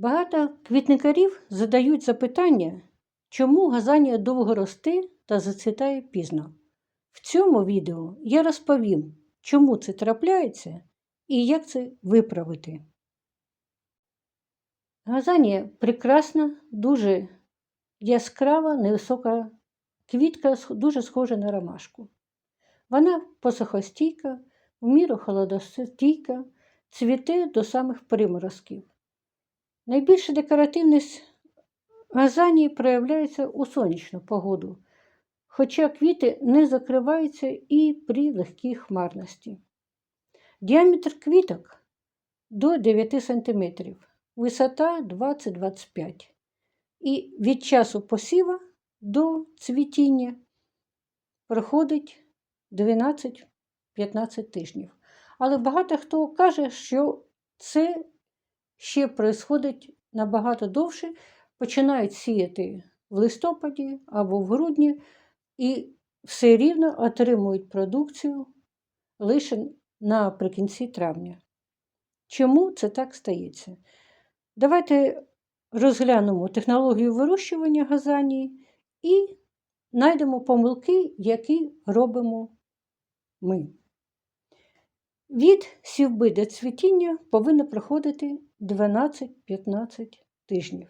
Багато квітникарів задають запитання, чому газанія довго росте та зацвітає пізно. В цьому відео я розповім, чому це трапляється і як це виправити. Газанія прекрасна, дуже яскрава, невисока квітка, дуже схожа на ромашку. Вона посухостійка, в міру холодостійка, цвіте до самих приморозків. Найбільша декоративність газанії проявляється у сонячну погоду, хоча квіти не закриваються і при легкій хмарності. Діаметр квіток до 9 см, висота 20-25 І від часу посіва до цвітіння проходить 12-15 тижнів. Але багато хто каже, що це ще происходить набагато довше, починають сіяти в листопаді або в грудні і все рівно отримують продукцію лише наприкінці травня. Чому це так стається? Давайте розглянемо технологію вирощування газанії і знайдемо помилки, які робимо ми. Від сівби до цвітіння повинно проходити 12-15 тижнів.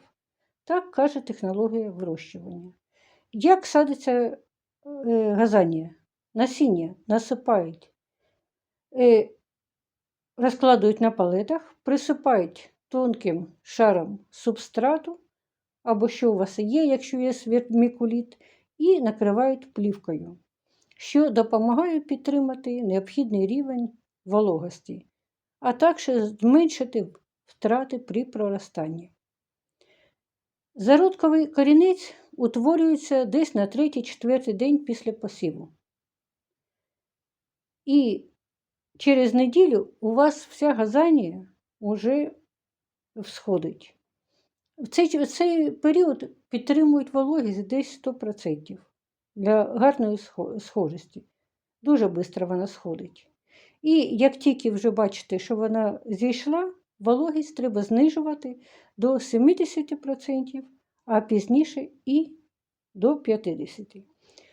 Так каже технологія вирощування. Як садиться е, газанія? Насіння насипають, е, розкладують на палетах, присипають тонким шаром субстрату, або що у вас є, якщо є вермікуліт, і накривають плівкою, що допомагає підтримати необхідний рівень вологості, а також зменшити втрати при проростанні. Зародковий корінець утворюється десь на 3-4 день після посіву. І через неділю у вас вся газанія вже всходить. В цей, в цей період підтримують вологість десь 100% для гарної схо- схожості. Дуже швидко вона сходить. І як тільки вже бачите, що вона зійшла, вологість треба знижувати до 70%, а пізніше і до 50%.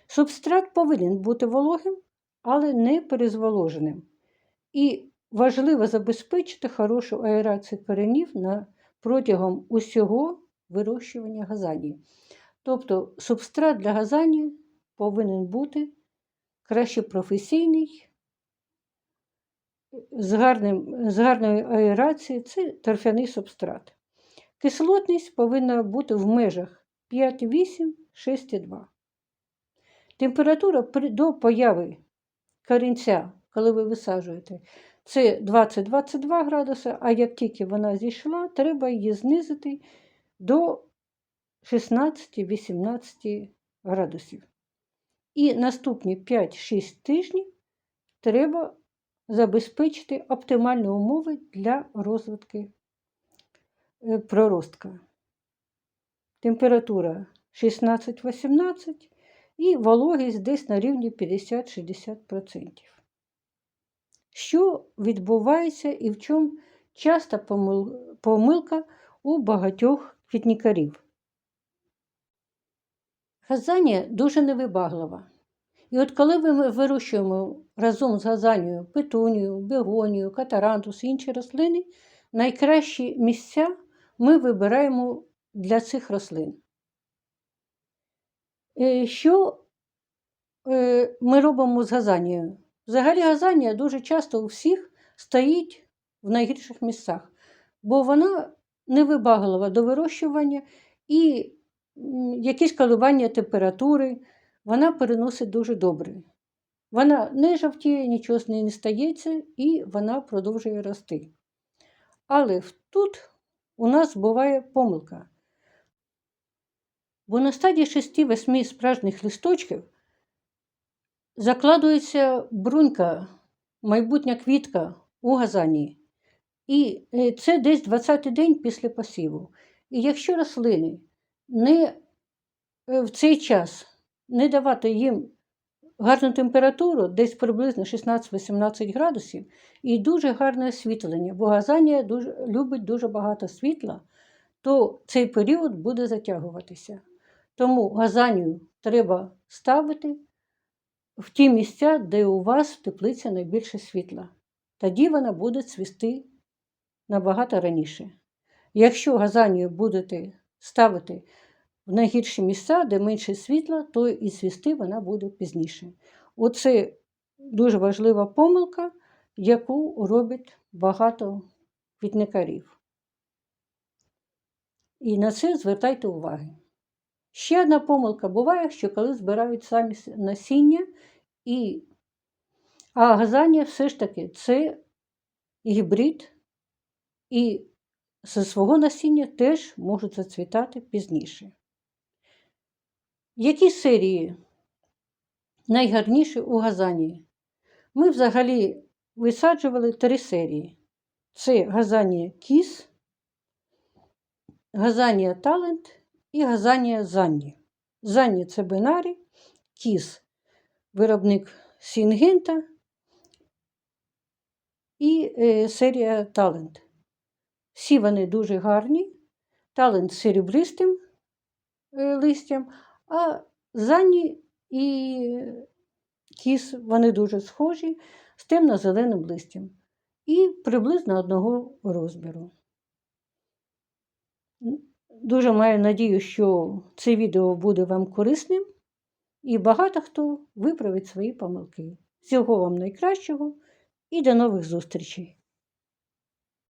Субстрат повинен бути вологим, але не перезволоженим. І важливо забезпечити хорошу аерацію коренів на протягом усього вирощування газанії. Тобто субстрат для газанії повинен бути краще професійний, з, гарним, з гарною аерацією це торфяний субстрат. Кислотність повинна бути в межах 5,8, 6,2. Температура до появи корінця, коли ви висаджуєте, це 20-22 градуси, а як тільки вона зійшла, треба її знизити до 16-18 градусів. І наступні 5-6 тижнів треба забезпечити оптимальні умови для розвитку е, проростка. Температура 16-18 і вологість десь на рівні 50-60%. Що відбувається і в чому часта помилка у багатьох квітникарів? Газанія дуже невибаглива. І от коли ми вирощуємо разом з газанією петунію, бегонію, катарантус і інші рослини, найкращі місця ми вибираємо для цих рослин. Е, Що е, ми робимо з газанією? Взагалі газанія дуже часто у всіх стоїть в найгірших місцях, бо вона невибаглива до вирощування і якісь коливання температури вона переносить дуже добре. Вона не жовтіє, нічого з неї не стається, і вона продовжує рости. Але тут у нас буває помилка. Бо на стадії 6-8 справжніх листочків закладується брунька, майбутня квітка у газанії. І е, це десь 20-й день після посіву. І якщо рослини не е, в цей час не давати їм гарну температуру, десь приблизно 16-18 градусів, і дуже гарне освітлення, бо газанія дуже, любить дуже багато світла, то цей період буде затягуватися. Тому газанію треба ставити в ті місця, де у вас в теплиці найбільше світла. Тоді вона буде цвісти набагато раніше. Якщо газанію будете ставити в найгірші місця, де менше світла, то і цвісти вона буде пізніше. Оце дуже важлива помилка, яку роблять багато квітникарів. І на це звертайте увагу. Ще одна помилка буває, що коли збирають самі насіння, і... а газанія все ж таки це гібрид, і зі свого насіння теж можуть зацвітати пізніше. Які серії найгарніші у газанії? Ми взагалі висаджували три серії: це газанія кіс, газанія талент і газанія занні. Занні це бинарі, кіс виробник Сінгента і е, серія Талент. Всі вони дуже гарні. Талент з серебристим е, листям, а Занні і кіс вони дуже схожі з темно-зеленим листям і приблизно одного розміру. Дуже маю надію, що це відео буде вам корисним і багато хто виправить свої помилки. Всього вам найкращого і до нових зустрічей!